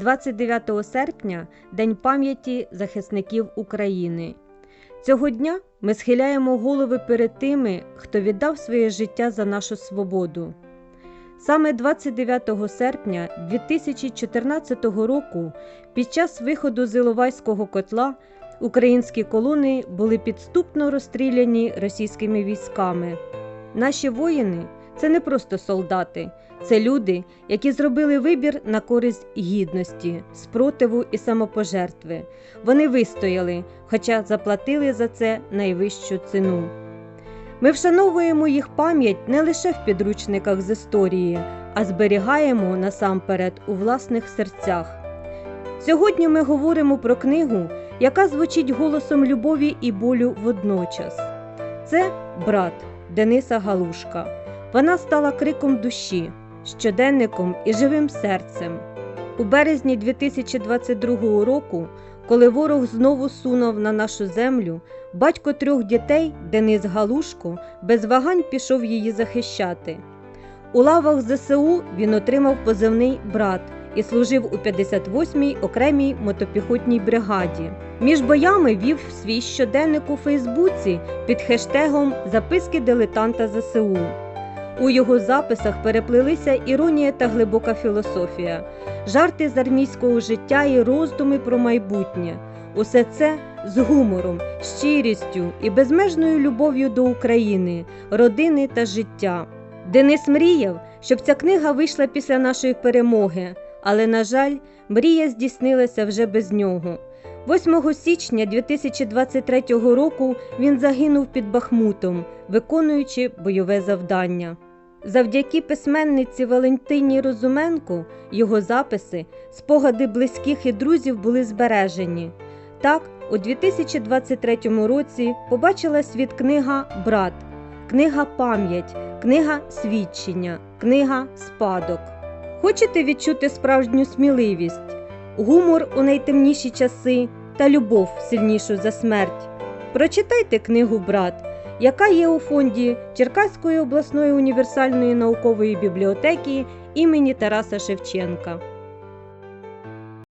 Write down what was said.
29 серпня День пам'яті захисників України. Цього дня ми схиляємо голови перед тими, хто віддав своє життя за нашу свободу. Саме 29 серпня 2014 року, під час виходу з Іловайського котла, українські колони були підступно розстріляні російськими військами. Наші воїни це не просто солдати, це люди, які зробили вибір на користь гідності, спротиву і самопожертви. Вони вистояли, хоча заплатили за це найвищу ціну. Ми вшановуємо їх пам'ять не лише в підручниках з історії, а зберігаємо насамперед у власних серцях. Сьогодні ми говоримо про книгу, яка звучить голосом любові і болю водночас. Це брат Дениса Галушка. Вона стала криком душі, щоденником і живим серцем. У березні 2022 року, коли ворог знову сунув на нашу землю, батько трьох дітей Денис Галушко без вагань пішов її захищати. У лавах ЗСУ він отримав позивний брат і служив у 58-й окремій мотопіхотній бригаді. Між боями вів свій щоденник у Фейсбуці під хештегом Записки дилетанта ЗСУ. У його записах переплилися іронія та глибока філософія, жарти з армійського життя і роздуми про майбутнє. Усе це з гумором, щирістю і безмежною любов'ю до України, родини та життя. Денис мріяв, щоб ця книга вийшла після нашої перемоги, але, на жаль, мрія здійснилася вже без нього. 8 січня 2023 року він загинув під Бахмутом, виконуючи бойове завдання. Завдяки письменниці Валентині Розуменко його записи, спогади близьких і друзів були збережені. Так, у 2023 році побачила світ книга Брат, книга Пам'ять, книга Свідчення, книга Спадок. Хочете відчути справжню сміливість, гумор у найтемніші часи та любов сильнішу за смерть? Прочитайте книгу Брат, яка є у фонді Черкаської обласної універсальної наукової бібліотеки імені Тараса Шевченка.